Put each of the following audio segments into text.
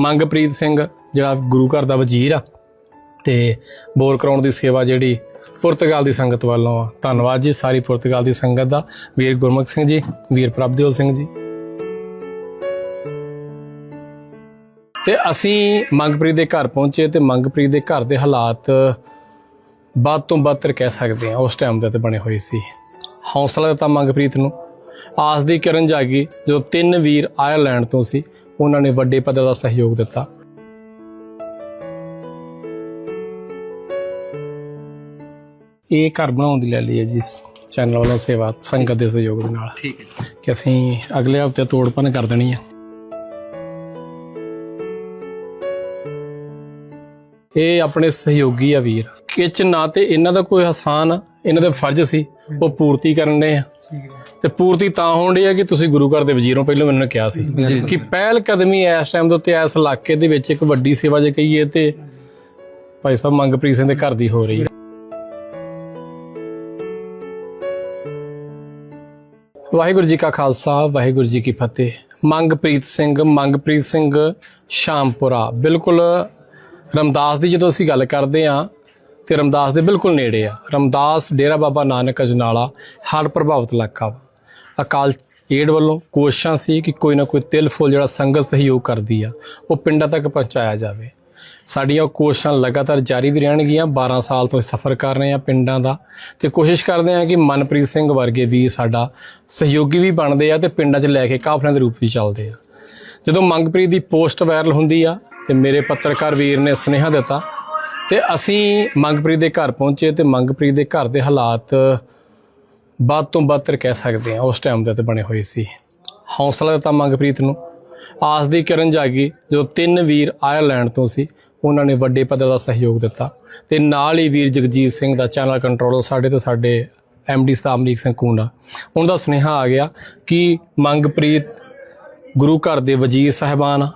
ਮੰਗਪ੍ਰੀਤ ਸਿੰਘ, ਜਿਹੜਾ ਗੁਰੂ ਘਰ ਦਾ ਵਜ਼ੀਰ ਆ, ਤੇ ਬੋਰ ਕਰਾਉਣ ਦੀ ਸੇਵਾ ਜਿਹੜੀ ਪੁਰਤਗਾਲ ਦੀ ਸੰਗਤ ਵੱਲੋਂ ਆ। ਧੰਨਵਾਦ ਜੀ ਸਾਰੀ ਪੁਰਤਗਾਲ ਦੀ ਸੰਗਤ ਦਾ। ਵੀਰ ਗੁਰਮੁਖ ਸਿੰਘ ਜੀ, ਵੀਰ ਪ੍ਰਭਦੇਵ ਸਿੰਘ ਜੀ। ਤੇ ਅਸੀਂ ਮੰਗਪ੍ਰੀਤ ਦੇ ਘਰ ਪਹੁੰਚੇ ਤੇ ਮੰਗਪ੍ਰੀਤ ਦੇ ਘਰ ਦੇ ਹਾਲਾਤ ਬਾਤ ਤੋਂ ਬਦਤਰ ਕਹਿ ਸਕਦੇ ਆ ਉਸ ਟਾਈਮ ਦੇ ਤੇ ਬਣੇ ਹੋਏ ਸੀ। ਹੌਸਲਾ ਦਿੱਤਾ ਮੰਗਪ੍ਰੀਤ ਨੂੰ। ਆਸ ਦੀ ਕਿਰਨ ਜਾਗੀ ਜਦੋਂ ਤਿੰਨ ਵੀਰ ਆਇਰਲੈਂਡ ਤੋਂ ਸੀ। ਉਹਨਾਂ ਨੇ ਵੱਡੇ ਪੱਧਰ ਦਾ ਸਹਿਯੋਗ ਦਿੱਤਾ। ਇਹ ਘਰ ਬਣਾਉਣ ਦੀ ਲੈ ਲਈ ਹੈ ਜੀ ਚੈਨਲ ਵੱਲੋਂ ਸੇਵਾ ਸੰਗਤ ਦੇ ਸਹਿਯੋਗ ਦੇ ਨਾਲ। ਠੀਕ ਹੈ ਕਿ ਅਸੀਂ ਅਗਲੇ ਹਫ਼ਤੇ ਤੋੜਪਨ ਕਰ ਦੇਣੀ ਹੈ। ਇਹ ਆਪਣੇ ਸਹਿਯੋਗੀ ਆ ਵੀਰ। ਕਿਚ ਨਾ ਤੇ ਇਹਨਾਂ ਦਾ ਕੋਈ ਆਸਾਨ ਆ, ਇਹਨਾਂ ਦੇ ਫਰਜ਼ ਸੀ ਉਹ ਪੂਰਤੀ ਕਰਨ ਦੇ ਆ। ਤੇ ਪੂਰਤੀ ਤਾਂ ਹੋਣ ਡਈ ਆ ਕਿ ਤੁਸੀਂ ਗੁਰੂ ਘਰ ਦੇ ਵਜ਼ੀਰੋਂ ਪਹਿਲਾਂ ਮੈਨੂੰ ਕਿਹਾ ਸੀ। ਕਿ ਪਹਿਲ ਕਦਮੀ ਇਸ ਟਾਈਮ ਦੇ ਉੱਤੇ ਇਸ ਇਲਾਕੇ ਦੇ ਵਿੱਚ ਇੱਕ ਵੱਡੀ ਸੇਵਾ ਜੇ ਕਹੀਏ ਤੇ ਭਾਈ ਸਾਹਿਬ ਮੰਗਪ੍ਰੀਤ ਸਿੰਘ ਦੇ ਘਰ ਦੀ ਹੋ ਰਹੀ ਹੈ। ਵਾਹਿਗੁਰੂ ਜੀ ਕਾ ਖਾਲਸਾ ਵਾਹਿਗੁਰੂ ਜੀ ਕੀ ਫਤਿਹ। ਮੰਗਪ੍ਰੀਤ ਸਿੰਘ ਮੰਗਪ੍ਰੀਤ ਸਿੰਘ ਸ਼ਾਮਪੁਰਾ। ਬਿਲਕੁਲ ਰਮਦਾਸ ਦੀ ਜਦੋਂ ਅਸੀਂ ਗੱਲ ਕਰਦੇ ਆ ਤੇ ਰਮਦਾਸ ਦੇ ਬਿਲਕੁਲ ਨੇੜੇ ਆ। ਰਮਦਾਸ ਡੇਰਾ ਬਾਬਾ ਨਾਨਕ ਅਜਨਾਲਾ ਹੜ੍ਹ ਪ੍ਰਭਾਵਿਤ ਇਲਾਕਾ ਵਾ। ਅਕਾਲ ਏਡ ਵੱਲੋਂ ਕੋਸ਼ਿਸ਼ਾਂ ਸੀ ਕਿ ਕੋਈ ਨਾ ਕੋਈ ਤਿਲ ਫੁੱਲ ਜਿਹੜਾ ਸੰਗਤ ਸਹਿਯੋਗ ਕਰਦੀ ਆ, ਉਹ ਪਿੰਡਾਂ ਤੱਕ ਪਹੁੰਚਾਇਆ ਜਾਵੇ। ਸਾਡੀਆਂ ਉਹ ਕੋਸ਼ਿਸ਼ਾਂ ਲਗਾਤਾਰ ਜਾਰੀ ਵੀ ਰਹਿਣਗੀਆਂ। 12 ਸਾਲ ਤੋਂ ਸਫ਼ਰ ਕਰ ਰਹੇ ਆ ਪਿੰਡਾਂ ਦਾ ਤੇ ਕੋਸ਼ਿਸ਼ ਕਰਦੇ ਆ ਕਿ ਮਨਪ੍ਰੀਤ ਸਿੰਘ ਵਰਗੇ ਵੀ ਸਾਡਾ ਸਹਿਯੋਗੀ ਵੀ ਬਣਦੇ ਆ ਤੇ ਪਿੰਡਾਂ 'ਚ ਲੈ ਕੇ ਕਾਫਲਿਆਂ ਦੇ ਰੂਪ ਵਿੱਚ ਚੱਲਦੇ ਆ। ਜਦੋਂ ਮੰਗਪ੍ਰੀਤ ਦੀ ਪੋਸਟ ਵਾਇਰਲ ਹੁੰਦੀ ਆ ਤੇ ਮੇਰੇ ਪੱਤਰਕਾਰ ਵੀਰ ਨੇ ਸੁਨੇਹਾ ਦਿੱਤਾ ਤੇ ਅਸੀਂ ਮੰਗਪ੍ਰੀਤ ਦੇ ਘਰ ਪਹੁੰਚੇ ਤੇ ਮੰਗਪ੍ਰੀਤ ਦੇ ਘਰ ਦੇ ਹਾਲਾਤ ਬਾਤ ਤੋਂ ਬਦਤਰ ਕਹਿ ਸਕਦੇ ਆ ਉਸ ਟਾਈਮ ਦੇ ਤੇ ਬਣੇ ਹੋਏ ਸੀ। ਹੌਸਲਾ ਦਿੱਤਾ ਮੰਗਪ੍ਰੀਤ ਨੂੰ। ਆਸ ਦੀ ਕਿਰਨ ਜਾਗੀ ਜਦੋਂ ਤਿੰਨ ਵੀਰ ਆਇਰਲੈਂਡ ਤੋਂ ਸੀ, ਉਹਨਾਂ ਨੇ ਵੱਡੇ ਪੱਧਰ ਦਾ ਸਹਿਯੋਗ ਦਿੱਤਾ। ਤੇ ਨਾਲ ਹੀ ਵੀਰ ਜਗਜੀਤ ਸਿੰਘ ਦਾ ਚੈਨਲ ਕੰਟਰੋਲਰ ਸਾਡੇ ਤੇ ਸਾਡੇ ਐਮਡੀ ਸਤਾਮਲੀਕ ਸਿੰਘ ਕੂੰਡਾ ਉਹਨਾਂ ਦਾ ਸੁਨੇਹਾ ਆ ਗਿਆ ਕਿ ਮੰਗਪ੍ਰੀਤ ਗੁਰੂ ਘਰ ਦੇ ਵਜ਼ੀਰ ਸਾਹਿਬਾਨ ਆ।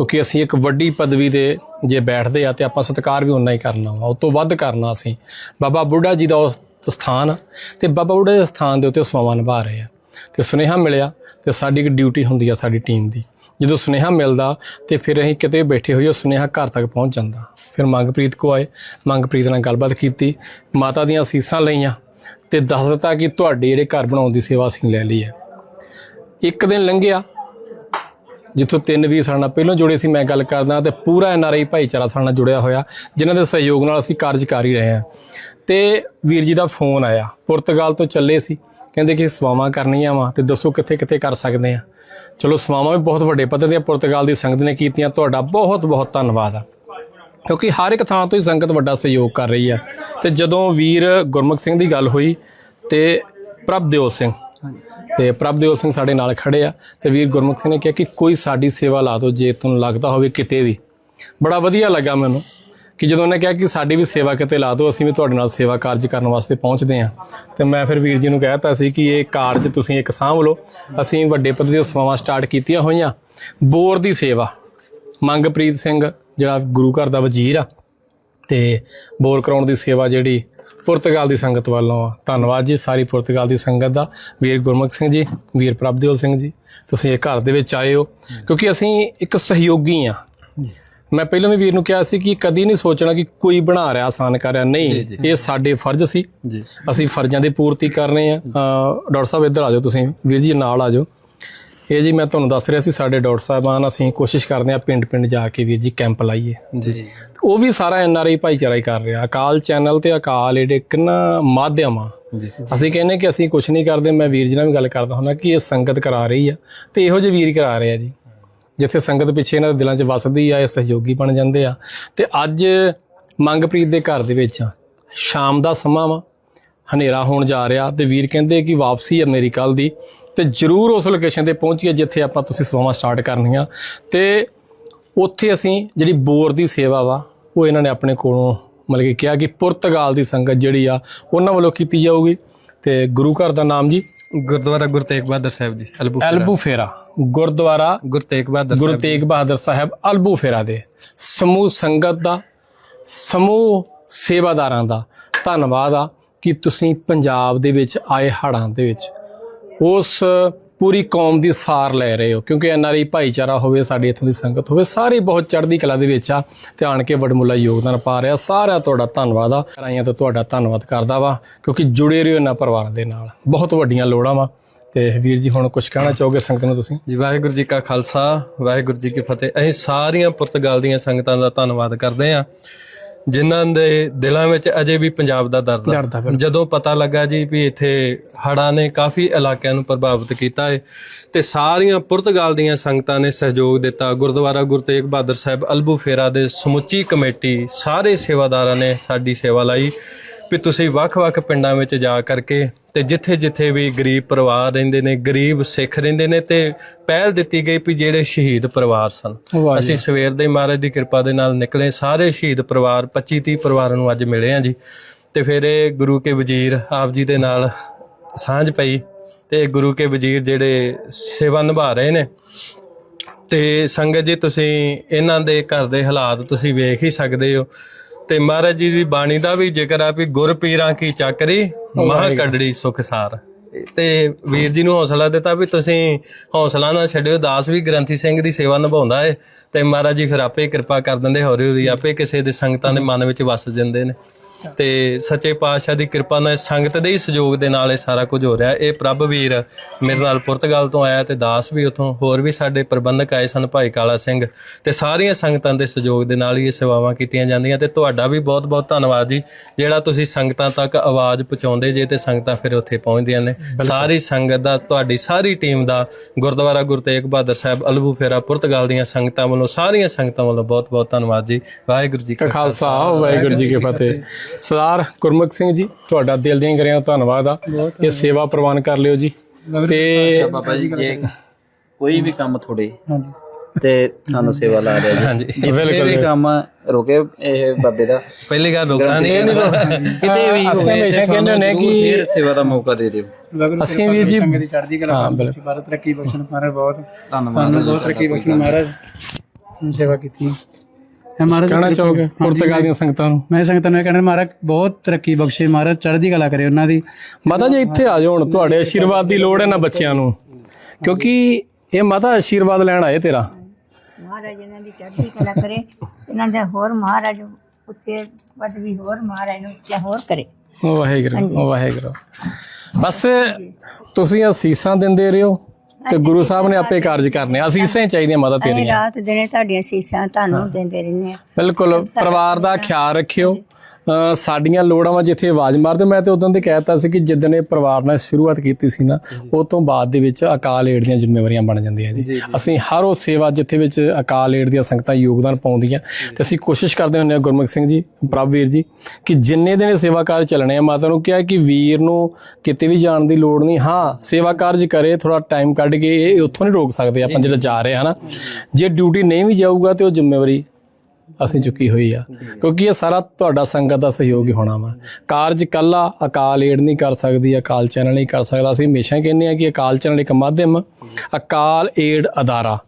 ਕਿਉਂਕਿ ਅਸੀਂ ਇੱਕ ਵੱਡੀ ਪਦਵੀ ਦੇ ਜੇ ਬੈਠਦੇ ਆ ਤੇ ਆਪਾਂ ਸਤਿਕਾਰ ਵੀ ਉਨਾ ਹੀ ਕਰਨਾ ਵਾ, ਉਹ ਤੋਂ ਵੱਧ ਕਰਨਾ ਅਸੀਂ। ਬਾਬਾ ਬੁੱਢਾ ਜੀ ਦਾ ਉਹ ਸਥਾਨ ਆ ਤੇ ਬਾਬਾ ਬੁੱਢਾ ਦੇ ਸਥਾਨ ਦੇ ਉੱਤੇ ਸੇਵਾ ਨਿਭਾ ਰਹੇ ਆ। ਤੇ ਸੁਨੇਹਾ ਮਿਲਿਆ ਤੇ ਸਾਡੀ ਇੱਕ ਡਿਊਟੀ ਹੁੰਦੀ ਆ ਸਾਡੀ ਟੀਮ ਦੀ। ਜਦੋਂ ਸੁਨੇਹਾ ਮਿਲਦਾ ਤੇ ਫਿਰ ਅਸੀਂ ਕਿਤੇ ਬੈਠੇ ਹੋਏ ਉਹ ਸੁਨੇਹਾ ਘਰ ਤੱਕ ਪਹੁੰਚ ਜਾਂਦਾ। ਫਿਰ ਮੰਗਪ੍ਰੀਤ ਕੋ ਆਏ, ਮੰਗਪ੍ਰੀਤ ਨਾਲ ਗੱਲਬਾਤ ਕੀਤੀ, ਮਾਤਾ ਦੀਆਂ ਅਸੀਸਾਂ ਲਈਆਂ ਤੇ ਦੱਸ ਦਿੱਤਾ ਕਿ ਤੁਹਾਡੇ ਜਿਹੜੇ ਘਰ ਬਣਾਉਣ ਦੀ ਸੇਵਾ ਅਸੀਂ ਲੈ ਲਈ ਹੈ। ਇੱਕ ਦਿਨ ਲੰਘਿਆ ਜਿੱਥੋਂ ਤਿੰਨ ਵੀਰ ਸਾਡੇ ਨਾਲ ਪਹਿਲਾਂ ਜੁੜੇ ਸੀ, ਮੈਂ ਗੱਲ ਕਰਦਾ ਤੇ ਪੂਰਾ ਐਨਆਰਆਈ ਭਾਈਚਾਰਾ ਸਾਡੇ ਨਾਲ ਜੁੜਿਆ ਹੋਇਆ, ਜਿਨ੍ਹਾਂ ਦੇ ਸਹਿਯੋਗ ਨਾਲ ਅਸੀਂ ਕਾਰਜ ਕਰ ਹੀ ਰਹੇ ਹਾਂ। ਤੇ ਵੀਰ ਜੀ ਦਾ ਫੋਨ ਆਇਆ, ਪੁਰਤਗਾਲ ਤੋਂ ਚੱਲੇ ਸੀ, ਕਹਿੰਦੇ ਕਿ ਸਵਾਵਾਂ ਕਰਨੀਆਂ ਵਾ, ਤੇ ਦੱਸੋ ਕਿੱਥੇ ਕਿੱਥੇ ਕਰ ਸਕਦੇ ਆ ਚਲੋ ਸਵਾਵਾਂ ਵੀ ਬਹੁਤ ਵੱਡੇ ਪੱਧਰ ਦੀਆਂ ਪੁਰਤਗਾਲ ਦੀ ਸੰਗਤ ਨੇ ਕੀਤੀਆਂ, ਤੁਹਾਡਾ ਬਹੁਤ ਬਹੁਤ ਧੰਨਵਾਦ ਆ। ਕਿਉਂਕਿ ਹਰ ਇੱਕ ਥਾਂ ਤੋਂ ਹੀ ਸੰਗਤ ਵੱਡਾ ਸਹਿਯੋਗ ਕਰ ਰਹੀ ਆ। ਤੇ ਜਦੋਂ ਵੀਰ ਗੁਰਮੁਖ ਸਿੰਘ ਦੀ ਗੱਲ ਹੋਈ ਤੇ ਪ੍ਰਭਦੇਵ ਸਿੰਘ ਤੇ ਪ੍ਰਭਦੇਵ ਸਿੰਘ ਸਾਡੇ ਨਾਲ ਖੜੇ ਆ ਤੇ ਵੀਰ ਗੁਰਮੁਖ ਸਿੰਘ ਨੇ ਕਿਹਾ ਕਿ ਕੋਈ ਸਾਡੀ ਸੇਵਾ ਲਾ ਦਿਓ ਜੇ ਤੁਹਾਨੂੰ ਲੱਗਦਾ ਹੋਵੇ ਕਿਤੇ ਵੀ। ਬੜਾ ਵਧੀਆ ਲੱਗਾ ਮੈਨੂੰ ਕਿ ਜਦੋਂ ਉਹਨੇ ਕਿਹਾ ਕਿ ਸਾਡੀ ਵੀ ਸੇਵਾ ਕਿਤੇ ਲਾ ਦਿਓ, ਅਸੀਂ ਵੀ ਤੁਹਾਡੇ ਨਾਲ ਸੇਵਾ ਕਾਰਜ ਕਰਨ ਵਾਸਤੇ ਪਹੁੰਚਦੇ ਹਾਂ। ਤੇ ਮੈਂ ਫਿਰ ਵੀਰ ਜੀ ਨੂੰ ਕਹਿਤਾ ਸੀ ਕਿ ਇਹ ਕਾਰਜ ਤੁਸੀਂ ਇੱਕ ਸਾਂਭ ਲਓ। ਅਸੀਂ ਵੱਡੇ ਪੱਧਰ ਦੀਆਂ ਸੇਵਾਵਾਂ ਸਟਾਰਟ ਕੀਤੀਆਂ ਹੋਈਆਂ। ਬੋਰ ਦੀ ਸੇਵਾ, ਮੰਗਪ੍ਰੀਤ ਸਿੰਘ, ਜਿਹੜਾ ਗੁਰੂ ਘਰ ਦਾ ਵਜ਼ੀਰ ਆ, ਤੇ ਬੋਰ ਕਰਾਉਣ ਦੀ ਸੇਵਾ ਜਿਹੜੀ ਪੁਰਤਗਾਲ ਦੀ ਸੰਗਤ ਵੱਲੋਂ ਆ ਧੰਨਵਾਦ ਜੀ ਸਾਰੀ ਪੁਰਤਗਾਲ ਦੀ ਸੰਗਤ ਦਾ। ਵੀਰ ਗੁਰਮੁਖ ਸਿੰਘ ਜੀ ਵੀਰ ਪ੍ਰਭਦੇਵ ਸਿੰਘ ਜੀ ਤੁਸੀਂ ਇਹ ਘਰ ਦੇ ਵਿੱਚ ਆਏ ਹੋ ਕਿਉਂਕਿ ਅਸੀਂ ਇੱਕ ਸਹਿਯੋਗੀ ਆ ਮੈਂ ਪਹਿਲਾਂ ਵੀ ਵੀਰ ਨੂੰ ਕਿਹਾ ਸੀ ਕਿ ਕਦੀ ਨਹੀਂ ਸੋਚਣਾ ਕਿ ਕੋਈ ਬਣਾ ਰਿਹਾ ਆਸਾਨ ਕਰ ਰਿਹਾ। ਨਹੀਂ ਇਹ ਸਾਡੇ ਫਰਜ਼ ਸੀ। ਅਸੀਂ ਫਰਜ਼ਾਂ ਦੀ ਪੂਰਤੀ ਕਰ ਰਹੇ ਆ ਡਾਕਟਰ ਸਾਹਿਬ ਇੱਧਰ ਆ ਜਾਓ ਤੁਸੀਂ। ਵੀਰ ਜੀ ਨਾਲ ਆ ਜਾਓ। ਇਹ ਜੀ ਮੈਂ ਤੁਹਾਨੂੰ ਦੱਸ ਰਿਹਾ ਸੀ ਸਾਡੇ ਡਾਕਟਰ ਸਾਹਿਬਾਨ ਅਸੀਂ ਕੋਸ਼ਿਸ਼ ਕਰਦੇ ਆ ਪਿੰਡ ਪਿੰਡ ਜਾ ਕੇ ਵੀਰ ਜੀ ਕੈਂਪ ਲਾਈਏ। ਜੀ। ਉਹ ਵੀ ਸਾਰਾ ਐਨਆਰਆਈ ਭਾਈਚਾਰਾ ਹੀ ਕਰ ਰਿਹਾ। ਅਕਾਲ ਚੈਨਲ ਤੇ ਅਕਾਲ ਏਡ ਇੱਕ ਨਾ ਮਾਧਿਅਮ ਆ। ਜੀ। ਅਸੀਂ ਕਹਿੰਨੇ ਕਿ ਅਸੀਂ ਕੁਝ ਨਹੀਂ ਕਰਦੇ ਮੈਂ ਵੀਰ ਜੀ ਨਾਲ ਵੀ ਗੱਲ ਕਰਦਾ ਹੁੰਦਾ ਕਿ ਇਹ ਸੰਗਤ ਕਰਾ ਰਹੀ ਆ ਤੇ ਇਹੋ ਜਿਹੇ ਵੀਰ ਕਰਾ ਰਹੇ ਆ ਜੀ। ਜਿੱਥੇ ਸੰਗਤ ਪਿੱਛੇ ਇਹਨਾਂ ਦੇ ਦਿਲਾਂ 'ਚ ਵਸਦੀ ਆ ਇਹ ਸਹਿਯੋਗੀ ਬਣ ਜਾਂਦੇ ਆ। ਤੇ ਅੱਜ ਮੰਗਪ੍ਰੀਤ ਦੇ ਘਰ ਦੇ ਵਿੱਚ ਸ਼ਾਮ ਦਾ ਸਮਾਂ ਵਾ। ਹਨੇਰਾ ਹੋਣ ਜਾ ਰਿਹਾ ਤੇ ਵੀਰ ਕਹਿੰਦੇ ਕਿ ਵਾਪਸੀ ਹੈ ਮੇਰੀ ਕੱਲ ਦੀ ਤੇ ਜਰੂਰ ਉਸ ਲੋਕੇਸ਼ਨ ਤੇ ਪਹੁੰਚੀਏ ਜਿੱਥੇ ਆਪਾਂ ਤੁਸੀਂ ਸੇਵਾਵਾਂ ਸਟਾਰਟ ਕਰਨੀਆਂ। ਤੇ ਉੱਥੇ ਅਸੀਂ ਜਿਹੜੀ ਬੋਰ ਦੀ ਸੇਵਾ ਵਾ ਉਹ ਇਹਨਾਂ ਨੇ ਆਪਣੇ ਕੋਲੋਂ ਮਤਲਬ ਕਿ ਕਿਹਾ ਕਿ ਪੁਰਤਗਾਲ ਦੀ ਸੰਗਤ ਜਿਹੜੀ ਆ ਉਹਨਾਂ ਵੱਲੋਂ ਕੀਤੀ ਜਾਊਗੀ। ਤੇ ਗੁਰੂ ਘਰ ਦਾ ਨਾਮ ਜੀ? ਗੁਰਦੁਆਰਾ ਗੁਰੂ ਤੇਗ ਬਹਾਦਰ ਸਾਹਿਬ ਜੀ ਅਲਬੂ ਫੇਰਾ ਗੁਰਦੁਆਰਾ ਗੁਰੂ ਤੇਗ ਬਹਾਦਰ ਗੁਰੂ ਸਾਹਿਬ ਤੇਗ ਬਹਾਦਰ ਸਾਹਿਬ ਅਲਬੂ ਫੇਰਾ ਦੇ। ਸਮੂਹ ਸੰਗਤ ਦਾ ਸਮੂਹ ਸੇਵਾਦਾਰਾਂ ਦਾ ਧੰਨਵਾਦ ਆ। ਕਿ ਤੁਸੀਂ ਪੰਜਾਬ ਦੇ ਵਿੱਚ ਆਏ ਹੜ੍ਹਾਂ ਦੇ ਵਿੱਚ, ਉਸ ਪੂਰੀ ਕੌਮ ਦੀ ਸਾਰ ਲੈ ਰਹੇ ਹੋ, ਕਿਉਂਕਿ ਐਨਆਰਆਈ ਭਾਈਚਾਰਾ ਹੋਵੇ, ਸਾਡੀ ਇੱਥੋਂ ਦੀ ਸੰਗਤ ਹੋਵੇ, ਸਾਰੇ ਬਹੁਤ ਚੜ੍ਹਦੀ ਕਲਾ ਦੇ ਵਿੱਚ ਆ, ਤੇ ਆਣ ਕੇ ਵਡਮੁੱਲਾ ਯੋਗਦਾਨ ਪਾ ਰਿਹਾ ਸਾਰਾ ਤੁਹਾਡਾ ਧੰਨਵਾਦ ਆ। ਕਰਾਈਆਂ ਤੋਂ ਤੁਹਾਡਾ ਧੰਨਵਾਦ ਕਰਦਾ ਵਾ, ਕਿਉਂਕਿ ਜੁੜੇ ਰਹੋ ਇਹਨਾਂ ਪਰਿਵਾਰਾਂ ਦੇ ਨਾਲ, ਬਹੁਤ ਵੱਡੀਆਂ ਲੋੜਾਂ ਵਾ। ਤੇ ਵੀਰ ਜੀ, ਹੁਣ ਕੁਝ ਕਹਿਣਾ ਚਾਹੋਗੇ ਸੰਗਤ ਨੂੰ ਤੁਸੀਂ? ਜੀ, ਵਾਹਿਗੁਰੂ ਜੀ ਕਾ ਖਾਲਸਾ, ਵਾਹਿਗੁਰੂ ਜੀ ਕੀ ਫਤਿਹ। ਅਸੀਂ ਸਾਰੀਆਂ ਪੁਰਤਗਾਲ ਦੀਆਂ ਸੰਗਤਾਂ ਦਾ ਧੰਨਵਾਦ ਕਰਦੇ ਹਾਂ। ਜਿਨ੍ਹਾਂ ਦੇ ਦਿਲਾਂ ਵਿੱਚ ਅਜੇ ਵੀ ਪੰਜਾਬ ਦਾ ਦਰਦ ਫਿਰ ਜਦੋਂ ਪਤਾ ਲੱਗਾ ਜੀ ਵੀ ਇੱਥੇ ਹੜ੍ਹਾਂ ਨੇ ਕਾਫੀ ਇਲਾਕਿਆਂ ਨੂੰ ਪ੍ਰਭਾਵਿਤ ਕੀਤਾ ਹੈ ਤੇ ਸਾਰੀਆਂ ਪੁਰਤਗਾਲ ਦੀਆਂ ਸੰਗਤਾਂ ਨੇ ਸਹਿਯੋਗ ਦਿੱਤਾ। ਗੁਰਦੁਆਰਾ ਗੁਰੂ ਤੇਗ ਬਹਾਦਰ ਸਾਹਿਬ ਅਲਬੂ ਫੇਰਾ ਦੇ ਸਮੁੱਚੀ ਕਮੇਟੀ ਸਾਰੇ ਸੇਵਾਦਾਰਾਂ ਨੇ ਸਾਡੀ ਸੇਵਾ ਲਈ। ਵੀ ਤੁਸੀਂ ਵੱਖ-ਵੱਖ ਪਿੰਡਾਂ ਵਿੱਚ ਜਾ ਕਰਕੇ ਤੇ ਜਿੱਥੇ-ਜਿੱਥੇ ਵੀ ਗਰੀਬ ਪਰਿਵਾਰ ਰਹਿੰਦੇ ਨੇ ਗਰੀਬ ਸਿੱਖ ਰਹਿੰਦੇ ਨੇ ਤੇ ਪਹਿਲ ਦਿੱਤੀ ਗਈ ਵੀ ਜਿਹੜੇ ਸ਼ਹੀਦ ਪਰਿਵਾਰ ਸਨ। ਅਸੀਂ ਸਵੇਰ ਦੇ ਮਹਾਰਾਜ ਦੀ ਕਿਰਪਾ ਦੇ ਨਾਲ ਨਿਕਲੇ ਸਾਰੇ ਸ਼ਹੀਦ ਪਰਿਵਾਰ 25 30 ਪਰਿਵਾਰਾਂ ਨੂੰ ਅੱਜ ਮਿਲੇ ਆ ਜੀ। ਤੇ ਫਿਰ ਇਹ ਗੁਰੂ ਕੇ ਵਜ਼ੀਰ ਆਪ ਜੀ ਦੇ ਨਾਲ ਸਾਂਝ ਪਈ ਤੇ ਗੁਰੂ ਕੇ ਵਜ਼ੀਰ ਜਿਹੜੇ ਸੇਵਾ ਨਿਭਾ ਰਹੇ ਨੇ। ਤੇ ਸੰਗਤ ਜੀ ਤੁਸੀਂ ਇਹਨਾਂ ਦੇ ਘਰ ਦੇ ਹਾਲਾਤ ਤੁਸੀਂ ਵੇਖ ਹੀ ਸਕਦੇ ਹੋ। ਤੇ ਮਹਾਰਾਜ ਜੀ ਦੀ ਬਾਣੀ ਦਾ ਵੀ ਜ਼ਿਕਰ ਆ ਵੀ ਗੁਰ ਪੀਰਾਂ ਕੀ ਚੱਕਰੀ ਮਹਾ ਕੱਢੜੀ ਸੁਖਸਾਰ ਤੇ ਵੀਰ ਜੀ ਨੂੰ ਹੌਸਲਾ ਦਿੱਤਾ ਵੀ ਤੁਸੀਂ ਹੌਸਲਾ ਨਾ ਛੱਡਿਓ ਦਾਸ ਵੀ ਗ੍ਰੰਥੀ ਸਿੰਘ ਦੀ ਸੇਵਾ ਨਿਭਾਉਂਦਾ ਏ। ਤੇ ਮਹਾਰਾਜ ਜੀ ਫਿਰ ਆਪੇ ਕਿਰਪਾ ਕਰ ਦਿੰਦੇ ਹੌਲੀ ਹੌਲੀ ਆਪੇ ਕਿਸੇ ਦੇ ਸੰਗਤਾਂ ਦੇ ਮਨ ਵਿੱਚ ਵਸ ਜਾਂਦੇ ਨੇ। ਤੇ ਸੱਚੇ ਪਾਤਸ਼ਾਹ ਦੀ ਕਿਰਪਾ ਨਾਲ ਸੰਗਤ ਦੇ ਹੀ ਸਹਿਯੋਗ ਦੇ ਨਾਲ ਇਹ ਸਾਰਾ ਕੁਝ ਹੋ ਰਿਹਾ। ਇਹ ਪ੍ਰਭ ਵੀਰ ਮੇਰੇ ਨਾਲ ਪੁਰਤਗਾਲ ਤੋਂ ਆਇਆ ਤੇ ਦਾਸ ਵੀ ਉਥੋਂ ਹੋਰ ਵੀ ਸਾਡੇ ਪ੍ਰਬੰਧਕ ਆਏ ਸਨ ਭਾਈ ਕਾਲਾ ਸਿੰਘ। ਤੇ ਸਾਰੀਆਂ ਸੰਗਤਾਂ ਦੇ ਸਹਿਯੋਗ ਦੇ ਨਾਲ ਹੀ ਇਹ ਸੇਵਾਵਾਂ ਕੀਤੀਆਂ ਜਾਂਦੀਆਂ ਤੇ ਤੁਹਾਡਾ ਵੀ ਬਹੁਤ-ਬਹੁਤ ਧੰਨਵਾਦ ਜੀ। ਜਿਹੜਾ ਤੁਸੀਂ ਸੰਗਤਾਂ ਤੱਕ ਆਵਾਜ਼ ਪਹੁੰਚਾਉਂਦੇ ਜੇ ਤੇ ਸੰਗਤਾਂ ਫਿਰ ਉੱਥੇ ਪਹੁੰਚਦੀਆਂ ਨੇ। ਸਾਰੀ ਸੰਗਤ ਦਾ ਤੁਹਾਡੀ ਸਾਰੀ ਟੀਮ ਦਾ ਗੁਰਦੁਆਰਾ ਗੁਰੂ ਤੇਗ ਬਹਾਦਰ ਸਾਹਿਬ ਅਲਬੂ ਫੇਰਾ ਪੁਰਤਗਾਲ ਦੀਆਂ ਸੰਗਤਾਂ ਵੱਲੋਂ ਸਾਰੀਆਂ ਸੰਗਤਾਂ ਵੱਲੋਂ ਬਹੁਤ-ਬਹੁਤ ਧੰਨਵਾਦ ਜੀ। ਵਾਹਿਗੁਰੂ ਜੀ ਕਾ ਕਾ ਖਾਲਸਾ ਵਾਹਿਗੁਰੂ ਜੀ ਕੀ ਫਤਿਹ। ਸਰਦਾਰ ਗੁਰਮੁਖ ਸਿੰਘ ਜੀ ਤੁਹਾਡਾ ਦਿਲ ਦੀਆਂ ਕਰਿਆ ਧੰਨਵਾਦ ਆ। ਇਹ ਸੇਵਾ ਪ੍ਰਵਾਨ ਕਰ ਲਿਓ ਜੀ। ਤੇ ਬਾਬਾ ਜੀ ਜੇ ਕੋਈ ਵੀ ਕੰਮ ਥੋੜੇ ਤੇ ਸਾਨੂੰ ਸੇਵਾ ਲਾ ਰਿਹਾ ਜੀ। ਹਾਂਜੀ ਵੀ ਕੰਮ ਰੋਕੇ ਇਹ ਬਾਬੇ ਦਾ ਪਹਿਲੀ ਗੱਲ ਰੁਕਣਾ ਨਹੀਂ। ਕਿਤੇ ਵੀ ਅਸੀਂ ਹਮੇਸ਼ਾ ਕਹਿੰਦੇ ਹੁੰਦੇ ਕਿ ਫੇਰ ਸੇਵਾ ਦਾ ਮੌਕਾ ਦੇ ਦਿਓ। ਅਸੀਂ ਵੀ ਜੀ ਦੀ ਚੜ੍ਹਦੀ ਕਲਾ ਹਾਂ ਬਿਲਕੁਲ। ਭਾਰਤ ਤਰੱਕੀ ਬਖਸ਼ਣ ਮਹਾਰਾਜ ਬਹੁਤ ਧੰਨਵਾਦ ਸਾਨੂੰ ਬਹੁਤ ਤਰੱਕੀ ਬਖਸ਼ਣ ਮਹਾਰਾਜ ਨੇ ਸੇਵਾ ਕੀਤੀ। ਮਹਾਰਾਜ ਕਹਿਣਾ ਚਾਹੋਗੇ ਪੁਰਤਗਾਲ ਦੀਆਂ ਸੰਗਤਾਂ ਨੂੰ? ਮੈਂ ਸੰਗਤਾਂ ਨੂੰ ਇਹ ਕਹਿਣਾ ਮਹਾਰਾਜ ਬਹੁਤ ਤਰੱਕੀ ਬਖਸ਼ੇ ਮਹਾਰਾਜ ਚੜ੍ਹਦੀ ਕਲਾ ਕਰੇ ਉਹਨਾਂ ਦੀ। ਮਾਤਾ ਜੀ ਇੱਥੇ ਆ ਜਾਓ ਹੁਣ ਤੁਹਾਡੇ ਆਸ਼ੀਰਵਾਦ ਦੀ ਲੋੜ ਹੈ ਨਾ ਬੱਚਿਆਂ ਨੂੰ। ਕਿਉਂਕਿ ਇਹ ਮਾਤਾ ਆਸ਼ੀਰਵਾਦ ਲੈਣ ਆਏ ਤੇਰਾ। ਮਹਾਰਾਜ ਇਹਨਾਂ ਦੀ ਚੜ੍ਹਦੀ ਕਲਾ ਕਰੇ ਇਹਨਾਂ ਦਾ ਹੋਰ ਮਹਾਰਾਜ ਉੱਚੇ ਪਦਵੀ ਹੋਰ ਮਹਾਰਾਜ ਨੂੰ ਉੱਚਾ ਹੋਰ ਕਰੇ। ਵਾਹਿਗੁਰੂ ਵਾਹਿਗੁਰੂ। ਬਸ ਤੁਸੀਂ ਅਸੀਸਾਂ ਦਿੰਦੇ ਰਹੋ। ਤੇ ਗੁਰੂ ਸਾਹਿਬ ਨੇ ਆਪੇ ਕਾਰਜ ਕਰਨੇ ਅਸੀਸਾਂ ਹੀ ਚਾਹੀਦੀਆਂ ਮਾਤਾ ਤੇਰੀਆਂ। ਰਾਤ ਦਿਨੇ ਤੁਹਾਡੀਆਂ ਸੀਸਾਂ ਤੁਹਾਨੂੰ ਦਿੰਦੇ ਰਹਿੰਦੇ ਆ। ਬਿਲਕੁਲ ਪਰਿਵਾਰ ਦਾ ਖਿਆਲ ਰੱਖਿਓ। ਸਾਡੀਆਂ ਲੋੜਾਂ ਵਾ ਜਿੱਥੇ ਆਵਾਜ਼ ਮਾਰਦੇ ਮੈਂ ਤੇ ਉਦੋਂ ਦੇ ਕਹਿਤਾ ਸੀ ਕਿ ਜਿੱਦਣ ਇਹ ਪਰਿਵਾਰ ਨੇ ਸ਼ੁਰੂਆਤ ਕੀਤੀ ਸੀ ਨਾ ਉਹ ਤੋਂ ਬਾਅਦ ਦੇ ਵਿੱਚ ਅਕਾਲ ਏਡ ਦੀਆਂ ਜ਼ਿੰਮੇਵਾਰੀਆਂ ਬਣ ਜਾਂਦੀਆਂ ਜੀ। ਅਸੀਂ ਹਰ ਉਹ ਸੇਵਾ ਜਿੱਥੇ ਵਿੱਚ ਅਕਾਲ ਏਡ ਦੀਆਂ ਸੰਗਤਾਂ ਯੋਗਦਾਨ ਪਾਉਂਦੀਆਂ ਤੇ ਅਸੀਂ ਕੋਸ਼ਿਸ਼ ਕਰਦੇ ਹੁੰਦੇ ਹਾਂ ਗੁਰਮੁਖ ਸਿੰਘ ਜੀ ਪ੍ਰਭ ਵੀਰ ਜੀ ਕਿ ਜਿੰਨੇ ਦਿਨ ਸੇਵਾ ਕਾਰਜ ਚੱਲਣੇ ਆ ਮਾਤਾ ਨੂੰ ਕਿਹਾ ਕਿ ਵੀਰ ਨੂੰ ਕਿਤੇ ਵੀ ਜਾਣ ਦੀ ਲੋੜ ਨਹੀਂ। ਹਾਂ ਸੇਵਾ ਕਾਰਜ ਕਰੇ ਥੋੜਾ ਟਾਈਮ ਕੱਢ ਕੇ ਇਹ ਉੱਥੋਂ ਨਹੀਂ ਰੋਕ ਸਕਦੇ ਆਪਾਂ ਜਿਹੜਾ ਜਾ ਰਹੇ ਹਾਂ ਨਾ ਜੇ। ਡਿਊਟੀ ਨਹੀਂ ਵੀ ਜਾਊਗਾ ਤੇ ਉਹ ਜ਼ਿੰਮੇਵਾਰੀ ਅਸੀਂ ਚੁੱਕੀ ਹੋਈ ਆ। ਕਿਉਂਕਿ ਇਹ ਸਾਰਾ ਤੁਹਾਡਾ ਸੰਗਤ ਦਾ ਸਹਿਯੋਗ ਹੀ ਹੋਣਾ ਵਾ। ਕਾਰਜ ਕੱਲਾ ਅਕਾਲ ਏਡ ਨਹੀਂ ਕਰ ਸਕਦੀ ਅਕਾਲ ਚੈਨਲ ਨਹੀਂ ਕਰ ਸਕਦਾ। ਅਸੀਂ ਹਮੇਸ਼ਾ ਕਹਿੰਦੇ ਆ ਕਿ ਅਕਾਲ ਚੈਨਲ ਇੱਕ ਮਾਧਿਅਮ ਅਕਾਲ ਏਡ ਅਦਾਰਾ।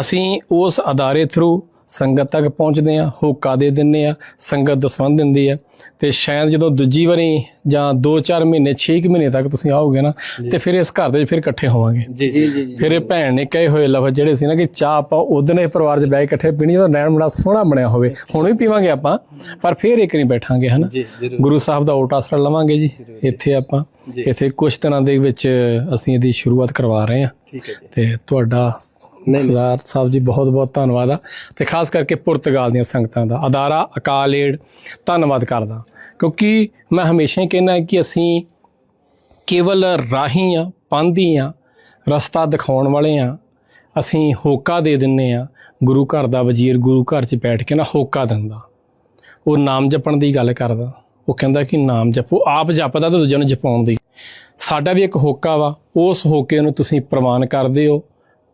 ਅਸੀਂ ਉਸ ਅਦਾਰੇ ਥਰੂ ਸੰਗਤ ਤੱਕ ਪਹੁੰਚਦੇ ਆ ਹੋਕਾ ਦੇ ਦਿੰਨੇ ਆ ਸੰਗਤ ਦਸਵੰਦ ਦਿੰਦੀ ਆ ਤੇ ਸ਼ਾਇਦ ਜਦੋਂ ਦੂਜੀ ਵਾਰੀ ਜਾਂ 2-4 ਮਹੀਨੇ 6 ਮਹੀਨੇ ਤੱਕ ਤੁਸੀਂ ਆਓਗੇ ਨਾ ਤੇ ਫਿਰ ਇਸ ਘਰ ਦੇ ਫਿਰ ਇਕੱਠੇ ਹੋਵਾਂਗੇ। ਜੀ ਜੀ ਜੀ ਫਿਰ ਇਹ ਭੈਣ ਨੇ ਕਹੇ ਹੋਏ ਲਫ਼ਜ਼ ਜਿਹੜੇ ਸੀ ਨਾ ਕਿ ਚਾਹ ਆਪਾਂ ਉਦਨੇ ਪਰਿਵਾਰ 'ਚ ਕੇ ਇਕੱਠੇ ਪੀਣੀ ਤਾਂ ਨੈਣ ਬੜਾ ਸੋਹਣਾ ਬਣਿਆ ਹੋਵੇ। ਹੁਣ ਵੀ ਪੀਵਾਂਗੇ ਆਪਾਂ ਪਰ ਫਿਰ ਇੱਕ ਨਹੀਂ ਬੈਠਾਂਗੇ ਹਨਾ? ਗੁਰੂ ਸਾਹਿਬ ਦਾ ਓਟ ਆਸਰਾ ਲਵਾਂਗੇ ਜੀ ਇੱਥੇ ਆਪਾਂ। ਇੱਥੇ ਕੁਝ ਦਿਨਾਂ ਦੇ ਵਿੱਚ ਅਸੀਂ ਇਹਦੀ ਸ਼ੁਰੂਆਤ ਕਰਵਾ ਰਹੇ ਹਾਂ। ਠੀਕ ਹੈ ਜੀ। ਤੇ ਤੁਹਾਡਾ ਸਰਦਾਰ ਸਾਹਿਬ ਜੀ, ਬਹੁਤ ਬਹੁਤ ਧੰਨਵਾਦ ਆ। ਤੇ ਖਾਸ ਕਰਕੇ ਪੁਰਤਗਾਲ ਦੀਆਂ ਸੰਗਤਾਂ ਦਾ। ਅਦਾਰਾ, ਅਕਾਲ ਏਡ ਧੰਨਵਾਦ ਕਰਦਾ। ਕਿਉਂਕਿ ਮੈਂ ਹਮੇਸ਼ਾ ਹੀ ਕਹਿੰਦਾ ਕਿ ਅਸੀਂ ਕੇਵਲ ਰਾਹੀ ਆ ਪਾਂਦੀ ਆ ਰਸਤਾ ਦਿਖਾਉਣ ਵਾਲੇ ਆ ਅਸੀਂ ਹੋਕਾ ਦੇ ਦਿੰਨੇ ਆ ਗੁਰੂ ਘਰ ਦਾ ਵਜ਼ੀਰ ਗੁਰੂ ਘਰ 'ਚ ਬੈਠ ਕੇ ਨਾ ਹੋਕਾ ਦਿੰਦਾ। ਉਹ ਨਾਮ ਜਪਣ ਦੀ ਗੱਲ ਕਰਦਾ। ਉਹ ਕਹਿੰਦਾ ਕਿ ਨਾਮ ਜਪੋ। ਆਪ ਜਪਦਾ ਤੇ ਦੂਜਿਆਂ ਨੂੰ ਜਪਾਉਣ ਦੀ। ਸਾਡਾ ਵੀ ਇੱਕ ਹੋਕਾ ਵਾ। ਉਸ ਹੋਕੇ ਨੂੰ ਤੁਸੀਂ ਪ੍ਰਵਾਨ ਕਰਦੇ ਹੋ।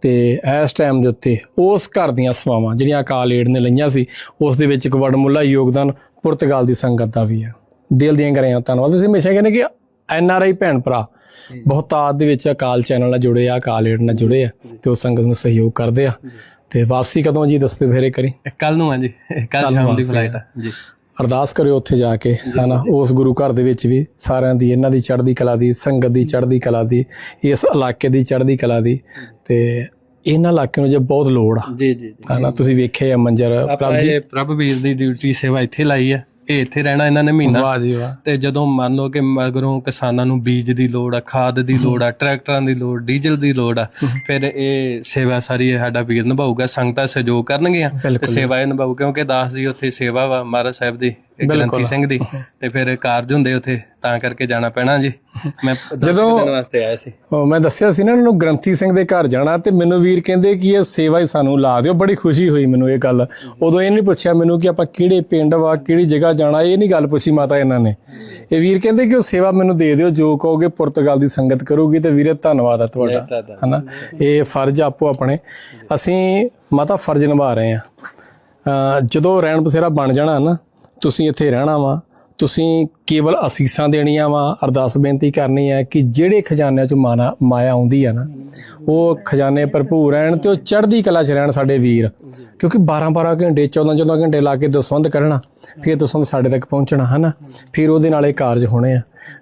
ਤੇ ਇਸ ਟਾਈਮ ਦੇ ਉੱਤੇ ਉਸ ਘਰ ਦੀਆਂ ਸਵਾਵਾਂ ਜਿਹੜੀਆਂ ਅਕਾਲ ਏਡ ਨੇ ਲਈਆਂ ਸੀ ਉਸ ਦੇ ਵਿੱਚ ਇੱਕ ਵਡਮੁੱਲਾ ਯੋਗਦਾਨ ਪੁਰਤਗਾਲ ਦੀ ਸੰਗਤ ਦਾ ਵੀ ਆ ਦਿਲ ਦੀਆਂ ਕਰਿਆ ਧੰਨਵਾਦ। ਅਸੀਂ ਹਮੇਸ਼ਾ ਕਹਿੰਦੇ ਕਿ ਐਨ ਆਰ ਆਈ ਭੈਣ ਭਰਾ ਬਹੁਤਾਤ ਦੇ ਵਿੱਚ ਅਕਾਲ ਚੈਨਲ ਨਾਲ ਜੁੜੇ ਆ ਅਕਾਲ ਏਡ ਨਾਲ ਜੁੜੇ ਆ ਤੇ ਉਹ ਸੰਗਤ ਨੂੰ ਸਹਿਯੋਗ ਕਰਦੇ ਆ। ਤੇ ਵਾਪਸੀ ਕਦੋਂ ਜੀ ਦੱਸਦੇ ਫੇਰੇ ਕਰੀ ਕੱਲ ਨੂੰ ਆ ਜੀ। ਕੱਲ ਸ਼ਾਮ ਦੀ ਫਲਾਈਟ ਆ। ਜੀ। ਅਰਦਾਸ ਕਰਿਓ ਉੱਥੇ ਜਾ ਕੇ ਹਨਾ? ਉਸ ਗੁਰੂ ਘਰ ਦੇ ਵਿੱਚ ਵੀ ਸਾਰਿਆਂ ਦੀ ਇਹਨਾਂ ਦੀ ਚੜ੍ਹਦੀ ਕਲਾ ਦੀ ਸੰਗਤ ਦੀ ਚੜ੍ਹਦੀ ਕਲਾ ਦੀ ਇਸ ਇਲਾਕੇ ਦੀ ਚੜ੍ਹਦੀ ਕਲਾ ਦੀ ਤੇ ਇਹਨਾਂ ਇਲਾਕੇ ਨੂੰ ਜੇ ਬਹੁਤ ਲੋੜ ਆ। ਜੀ ਜੀ ਹਨਾ? ਤੁਸੀਂ ਵੇਖਿਆ ਮੰਜਰ ਪ੍ਰਭ ਜੀ? ਪ੍ਰਭ ਵੀਰ ਦੀ ਡਿਊਟੀ ਸੇਵਾ ਇੱਥੇ ਲਾਈ ਆ। ਇਹ ਇੱਥੇ ਰਹਿਣਾ ਇਹਨਾਂ ਨੇ ਮਹੀਨਾ। ਵਾਹ ਜੀ ਵਾਹ। ਤੇ ਜਦੋਂ ਮੰਨ ਲਓ ਕਿ ਮਗਰੋਂ ਕਿਸਾਨਾਂ ਨੂੰ ਬੀਜ ਦੀ ਲੋੜ ਆ ਖਾਦ ਦੀ ਲੋੜ ਆ ਟਰੈਕਟਰਾਂ ਦੀ ਲੋੜ ਡੀਜ਼ਲ ਦੀ ਲੋੜ ਆ ਫਿਰ ਇਹ ਸੇਵਾ ਸਾਰੀ ਇਹ ਸਾਡਾ ਵੀਰ ਨਿਭਾਊਗਾ ਸੰਗਤਾਂ ਸਹਿਯੋਗ ਕਰਨਗੀਆਂ ਤੇ ਸੇਵਾ ਇਹ ਨਿਭਾਊ ਕਿਉਂਕਿ ਦਾਸ ਜੀ ਉੱਥੇ ਸੇਵਾ ਵਾ ਮਹਾਰਾਜ ਸਾਹਿਬ ਦੀ ਗ੍ਰੰਥੀ ਸਿੰਘ ਦੀ ਤੇ ਫਿਰ ਕਾਰਜ ਹੁੰਦੇ ਉੱਥੇ ਤਾਂ ਕਰਕੇ ਜਾਣਾ ਪੈਣਾ ਜੀ। ਮੈਂ ਜਦੋਂ ਵਾਸਤੇ ਆਇਆ ਸੀ। ਉਹ ਮੈਂ ਦੱਸਿਆ ਸੀ ਨਾ ਇਹਨਾਂ ਨੂੰ ਗ੍ਰੰਥੀ ਸਿੰਘ ਦੇ ਘਰ ਜਾਣਾ ਤੇ ਮੈਨੂੰ ਵੀਰ ਕਹਿੰਦੇ ਕਿ ਇਹ ਸੇਵਾ ਹੀ ਸਾਨੂੰ ਲਾ ਦਿਓ। ਬੜੀ ਖੁਸ਼ੀ ਹੋਈ ਮੈਨੂੰ ਇਹ ਗੱਲ। ਉਦੋਂ ਇਹ ਨਹੀਂ ਪੁੱਛਿਆ ਮੈਨੂੰ ਕਿ ਆਪਾਂ ਕਿਹੜੇ ਪਿੰਡ ਵਾ ਕਿਹੜੀ ਜਗ੍ਹਾ ਜਾਣਾ ਇਹ ਨਹੀਂ ਗੱਲ ਪੁੱਛੀ ਮਾਤਾ ਇਹਨਾਂ ਨੇ। ਇਹ ਵੀਰ ਕਹਿੰਦੇ ਕਿ ਉਹ ਸੇਵਾ ਮੈਨੂੰ ਦੇ ਦਿਓ ਜੋ ਕਹੋਗੇ ਪੁਰਤਗਾਲ ਦੀ ਸੰਗਤ ਕਰੂਗੀ ਤੇ ਵੀਰੇ ਧੰਨਵਾਦ ਆ ਤੁਹਾਡਾ। ਹਨਾ? ਇਹ ਫਰਜ਼ ਆਪੋ ਆਪਣੇ। ਅਸੀਂ ਮਾਤਾ ਫਰਜ਼ ਨਿਭਾ ਰਹੇ ਆ ਜਦੋਂ ਰਹਿਣ ਬਸੇਰਾ ਬਣ ਜਾਣਾ ਨਾ ਤੁਸੀਂ ਇੱਥੇ ਰਹਿਣਾ ਵਾ ਤੁਸੀਂ ਕੇਵਲ ਅਸੀਸਾਂ ਦੇਣੀਆਂ ਵਾ ਅਰਦਾਸ ਬੇਨਤੀ ਕਰਨੀ ਹੈ ਕਿ ਜਿਹੜੇ ਖਜ਼ਾਨਿਆਂ ਚੋਂ ਮਾਨਾ ਮਾਇਆ ਆਉਂਦੀ ਆ ਨਾ ਉਹ ਖਜ਼ਾਨੇ ਭਰਪੂਰ ਰਹਿਣ ਤੇ ਉਹ ਚੜ੍ਹਦੀ ਕਲਾ ਚ ਰਹਿਣ ਸਾਡੇ ਵੀਰ। ਕਿਉਂਕਿ 12 12 ਘੰਟੇ 14 14 ਘੰਟੇ ਲਾ ਕੇ ਦਸਵੰਦ ਕਰਨਾ ਫਿਰ ਦਸਵੰਦ ਸਾਡੇ ਤੱਕ ਪਹੁੰਚਣਾ ਹਨਾ? ਫਿਰ ਉਹਦੇ ਨਾਲ ਇਹ ਕਾਰਜ ਹੋਣੇ ਆ।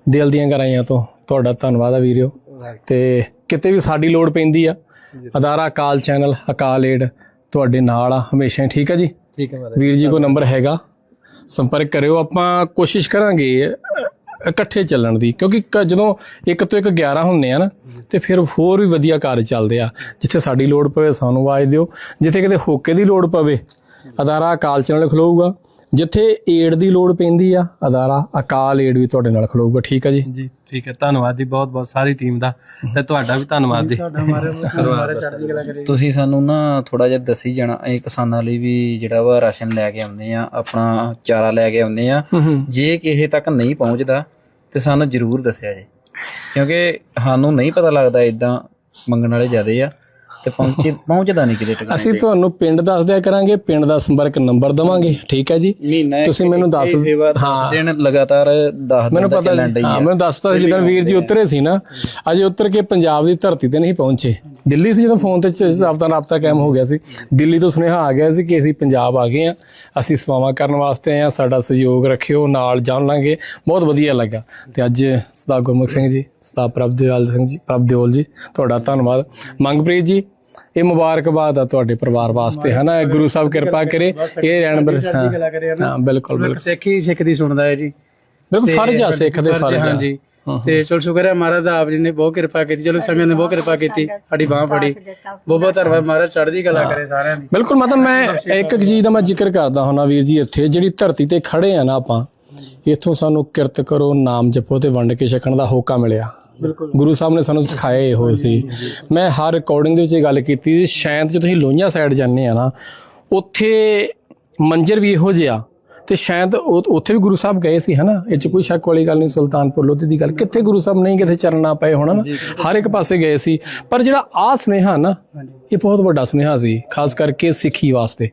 ਦਿਲ ਦੀਆਂ ਗਰਾਈਆਂ ਤੋਂ ਤੁਹਾਡਾ ਧੰਨਵਾਦ ਆ ਵੀਰਿਓ। ਤੇ ਕਿਤੇ ਵੀ ਸਾਡੀ ਲੋੜ ਪੈਂਦੀ ਆ ਅਦਾਰਾ ਅਕਾਲ ਚੈਨਲ ਅਕਾਲ ਏਡ ਤੁਹਾਡੇ ਨਾਲ ਆ ਹਮੇਸ਼ਾ ਹੀ ਠੀਕ ਆ ਜੀ? ਠੀਕ ਹੈ ਵੀਰ ਜੀ ਕੋ ਨੰਬਰ ਹੈਗਾ? ਸੰਪਰਕ ਕਰਿਓ, ਆਪਾਂ ਕੋਸ਼ਿਸ਼ ਕਰਾਂਗੇ ਇਕੱਠੇ ਚੱਲਣ ਦੀ। ਕਿਉਂਕਿ ਕ- ਜਦੋਂ ਇੱਕ ਤੋਂ ਇੱਕ 11 ਹੁੰਨੇ ਆ ਨਾ, ਤੇ ਫਿਰ ਹੋਰ ਵੀ ਵਧੀਆ ਕਾਰਜ ਚੱਲਦੇ ਆ। ਜਿੱਥੇ ਸਾਡੀ ਲੋੜ ਪਵੇ ਸਾਨੂੰ ਆਵਾਜ਼ ਦਿਓ, ਜਿੱਥੇ ਕਿਤੇ ਹੋਕੇ ਦੀ ਲੋੜ ਪਵੇ, ਅਦਾਰਾ ਅਕਾਲ ਚੈਨਲ ਖਲੋਊਗਾ। ਜਿੱਥੇ ਏਡ ਦੀ ਲੋੜ ਪੈਂਦੀ ਆ ਅਦਾਰਾ ਅਕਾਲ ਏਡ ਵੀ ਤੁਹਾਡੇ ਨਾਲ ਖਲੋਊਗਾ ਠੀਕ ਆ ਜੀ? ਜੀ ਠੀਕ ਹੈ। ਧੰਨਵਾਦ ਜੀ ਬਹੁਤ ਬਹੁਤ ਸਾਰੀ ਟੀਮ ਦਾ ਤੇ ਤੁਹਾਡਾ ਵੀ ਧੰਨਵਾਦ ਜੀ। ਤੁਸੀਂ ਸਾਨੂੰ ਨਾ ਥੋੜਾ ਜਿਹਾ ਦੱਸੀ ਜਾਣਾ ਇਹ ਕਿਸਾਨਾਂ ਲਈ ਵੀ ਜਿਹੜਾ ਵਾ ਰਾਸ਼ਨ ਲੈ ਕੇ ਆਉਂਦੇ ਆ ਆਪਣਾ ਚਾਰਾ ਲੈ ਕੇ ਆਉਂਦੇ ਆ। ਜੇ ਕਿਸੇ ਤੱਕ ਨਹੀਂ ਪਹੁੰਚਦਾ ਤੇ ਸਾਨੂੰ ਜ਼ਰੂਰ ਦੱਸਿਆ ਜੀ। ਕਿਉਂਕਿ ਸਾਨੂੰ ਨਹੀਂ ਪਤਾ ਲੱਗਦਾ ਇਦਾਂ ਮੰਗਣ ਵਾਲੇ ਜ਼ਿਆਦੇ ਆ। ਤੇ ਪਹੁੰਚੇ ਪਹੁੰਚਦਾ ਨਹੀਂ ਕਿਤੇ ਟਿਕਾਣੇ ਅਸੀਂ ਤੁਹਾਨੂੰ ਪਿੰਡ ਦੱਸ ਦਿਆ ਕਰਾਂਗੇ ਪਿੰਡ ਦਾ ਸੰਪਰਕ ਨੰਬਰ ਦਵਾਂਗੇ ਠੀਕ ਹੈ ਜੀ? ਮਹੀਨਾ ਤੁਸੀਂ ਮੈਨੂੰ ਦੱਸ ਹਾਂ। ਦਿਨ ਲਗਾਤਾਰ 10 ਦਿਨ ਮੈਨੂੰ ਦਾ ਪਤਾ ਚੱਲਣ ਡਈ ਹਾਂ ਮੈਨੂੰ ਦੱਸਤਾ ਸੀ ਜਦੋਂ ਵੀਰ ਜੀ ਉਤਰੇ ਸੀ ਨਾ ਅਜੇ ਉਤਰ ਕੇ ਪੰਜਾਬ ਦੀ ਧਰਤੀ ਤੇ ਨਹੀਂ ਪਹੁੰਚੇ। ਦਿੱਲੀ ਸੀ ਜਦੋਂ ਫੋਨ ਤੇ ਆਪਦਾ ਰਾਬਤਾ ਕਾਇਮ ਹੋ ਗਿਆ ਸੀ। ਦਿੱਲੀ ਤੋਂ ਸੁਨੇਹਾ ਆ ਗਿਆ ਸੀ ਕਿ ਅਸੀਂ ਪੰਜਾਬ ਆ ਗਏ ਆ ਅਸੀਂ ਸੇਵਾਵਾਂ ਕਰਨ ਵਾਸਤੇ ਆਏ ਆ ਸਾਡਾ ਸਹਿਯੋਗ ਰੱਖਿਓ ਨਾਲ ਜਾਣ ਲਾਂਗੇ। ਬਹੁਤ ਵਧੀਆ ਲੱਗਾ। ਤੇ ਅੱਜ ਸਰਦਾਰ ਗੁਰਮੁਖ ਸਿੰਘ ਜੀ ਸਰਦਾਰ ਪ੍ਰਭਦੇਵਾਲ ਸਿੰਘ ਜੀ ਪ੍ਰਭਦੇਵਲ ਜੀ ਤੁਹਾਡਾ ਧੰਨਵਾਦ। ਮੰਗਪ੍ਰੀਤ ਜੀ ਇਹ ਮੁਬਾਰਕਬਾਦ ਆ ਤੁਹਾਡੇ ਪਰਿਵਾਰ ਵਾਸਤੇ ਹਨਾ? ਇਹ ਗੁਰੂ ਸਾਹਿਬ ਕਿਰਪਾ ਕਰੇ ਇਹ ਰਹਿਣ ਬਰ ਹਾਂ। ਹਾਂ ਬਿਲਕੁਲ ਬਿਲਕੁਲ। ਸਿੱਖ ਹੀ ਸਿੱਖ ਦੀ ਸੁਣਦਾ ਹੈ ਜੀ। ਬਿਲਕੁਲ ਫਰਜ਼ ਆ ਸਿੱਖ ਦੇ ਫਰਜ਼ ਆ ਹਾਂਜੀ। ਤੇ ਚਲ ਸ਼ੁਕਰ ਹੈ ਮਹਾਰਾਜ ਦਾ ਆਪ ਜੀ ਨੇ ਬਹੁਤ ਕਿਰਪਾ ਕੀਤੀ। ਚਲੋ ਸੰਗਤ ਨੇ ਬਹੁਤ ਕਿਰਪਾ ਕੀਤੀ। ਸਾਡੀ ਬਾਹ ਫੜੀ। ਬਹੁਤ ਬਹੁਤ ਧੰਨਵਾਦ ਮਹਾਰਾਜ ਚੜ੍ਹਦੀ ਕਲਾ ਕਰੇ ਸਾਰਿਆਂ ਦੀ। ਬਿਲਕੁਲ ਮਤਲਬ ਮੈਂ ਇੱਕ ਇੱਕ ਚੀਜ਼ ਦਾ ਮੈਂ ਜ਼ਿਕਰ ਕਰਦਾ ਹੁਣਾ ਵੀਰ ਜੀ ਇੱਥੇ ਜਿਹੜੀ ਧਰਤੀ ਤੇ ਖੜੇ ਆ ਨਾ ਆਪਾਂ ਇੱਥੋਂ ਸਾਨੂੰ ਕਿਰਤ ਕਰੋ ਨਾਮ ਜਪੋ ਤੇ ਵੰਡ ਕੇ ਛਕਣ ਦਾ ਹੋਕਾ ਮਿਲਿਆ। ਗੁਰੂ ਸਾਹਿਬ ਨੇ ਸਾਨੂੰ ਸਿਖਾਇਆ ਇਹੋ ਸੀ। ਮੈਂ ਹਰ ਰਿਕਾਰਡਿੰਗ ਦੇ ਵਿੱਚ ਇਹ ਗੱਲ ਕੀਤੀ ਸੀ ਸ਼ਾਇਦ ਜੇ ਤੁਸੀਂ ਲੋਹੀਆਂ ਸਾਈਡ ਜਾਂਦੇ ਆ ਨਾ ਉੱਥੇ ਮੰਜਰ ਵੀ ਇਹੋ ਜਿਹਾ ਤੇ ਸ਼ਾਇਦ ਉੱਥੇ ਵੀ ਗੁਰੂ ਸਾਹਿਬ ਗਏ ਸੀ ਹਨਾ? ਇਹ ਚ ਕੋਈ ਸ਼ੱਕ ਵਾਲੀ ਗੱਲ ਨਹੀਂ ਸੁਲਤਾਨਪੁਰ ਲੋਧੀ ਦੀ ਗੱਲ। ਕਿੱਥੇ ਗੁਰੂ ਸਾਹਿਬ ਨਹੀਂ ਕਿਤੇ ਚਰਨਾ ਪਏ ਹੋਣਾ ਨਾ ਹਰ ਇੱਕ ਪਾਸੇ ਗਏ ਸੀ। ਪਰ ਜਿਹੜਾ ਆ ਸੁਨੇਹਾ ਨਾ ਇਹ ਬਹੁਤ ਵੱਡਾ ਸੁਨੇਹਾ ਸੀ ਖਾਸ ਕਰਕੇ ਸਿੱਖੀ ਵਾਸਤੇ।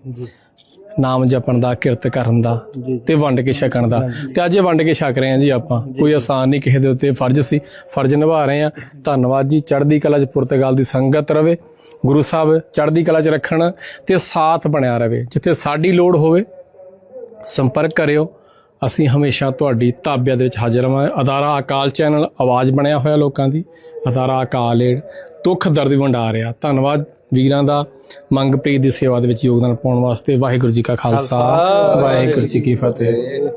ਨਾਮ ਜਪਣ ਦਾ ਕਿਰਤ ਕਰਨ ਦਾ ਤੇ ਵੰਡ ਕੇ ਛਕਣ ਦਾ। ਤੇ ਅੱਜ ਇਹ ਵੰਡ ਕੇ ਛਕ ਰਹੇ ਹਾਂ ਜੀ ਆਪਾਂ। ਕੋਈ ਆਸਾਨ ਨਹੀਂ ਕਿਸੇ ਦੇ ਉੱਤੇ ਫਰਜ਼ ਸੀ। ਫਰਜ਼ ਨਿਭਾ ਰਹੇ ਹਾਂ। ਧੰਨਵਾਦ ਜੀ। ਚੜ੍ਹਦੀ ਕਲਾ ਚ ਪੁਰਤਗਾਲ ਦੀ ਸੰਗਤ ਰਵੇ ਗੁਰੂ ਸਾਹਿਬ ਚੜ੍ਹਦੀ ਕਲਾ ਚ ਰੱਖਣ ਤੇ ਸਾਥ ਬਣਿਆ ਰਵੇ। ਜਿੱਥੇ ਸਾਡੀ ਲੋੜ ਹੋਵੇ ਸੰਪਰਕ ਕਰਿਓ। ਅਸੀਂ ਹਮੇਸ਼ਾ ਤੁਹਾਡੀ ਤਾਬਿਆ ਦੇ ਵਿੱਚ ਹਾਜ਼ਰ ਹਾਂ ਅਦਾਰਾ ਅਕਾਲ ਚੈਨਲ ਆਵਾਜ਼ ਬਣਿਆ ਹੋਇਆ ਲੋਕਾਂ ਦੀ। ਅਦਾਰਾ ਅਕਾਲ ਏਡ ਦੁੱਖ ਦਰਦ ਵੰਡਾ ਰਿਹਾ। ਧੰਨਵਾਦ ਵੀਰਾਂ ਦਾ ਮੰਗਪ੍ਰੀਤ ਦੀ ਸੇਵਾ ਦੇ ਵਿੱਚ ਯੋਗਦਾਨ ਪਾਉਣ ਵਾਸਤੇ। ਵਾਹਿਗੁਰੂ ਜੀ ਕਾ ਖਾਲਸਾ। ਵਾਹਿਗੁਰੂ ਜੀ ਕੀ ਫਤਿਹ।